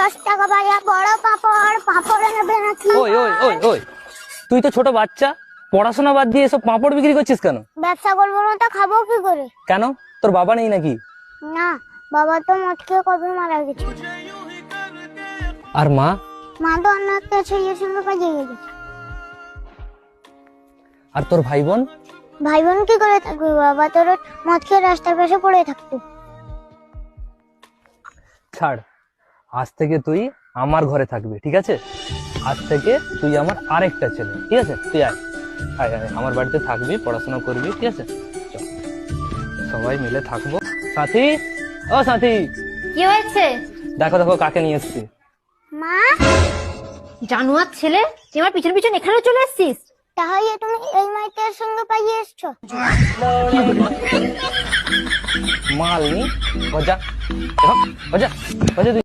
দশ টাকা ভাইয়া বড় পাপড় পাপড় নেবে নাকি? ওই ওই ওই ওই। তুই তো ছোট বাচ্চা পড়াশোনা বাদ দিয়ে এসব পাঁপড় বিক্রি করছিস কেন? ব্যবসা করব না তো খাব কি করে? কেন? তোর বাবা নেই নাকি? না বাবা তো মদ খেয়ে কবে মারা গেছে। আর মা? মা তো অন্য একটা ছেলের সঙ্গে কাজে গেছে। আর তোর ভাই বোন ভাই বোন কি করে থাকবে? বাবা তোর মদ খেয়ে রাস্তার পাশে পড়ে থাকতো। ছাড়। আজ থেকে তুই আমার ঘরে থাকবি ঠিক আছে আজ থেকে তুই আমার আরেকটা ছেলে ঠিক আছে তুই আয় আয় আয় আমার বাড়িতে থাকবি পড়াশোনা করবি ঠিক আছে সবাই মিলে থাকব সাথী ও সাথী কি হয়েছে দেখো দেখো কাকে নিয়ে এসছি মা জানুয়ার ছেলে তুই আমার পিছন পিছন এখানে চলে এসেছিস তাহলে তুমি এই মাইকের সঙ্গে পাইয়ে এসছো মাল নি বজা বজা বজা তুই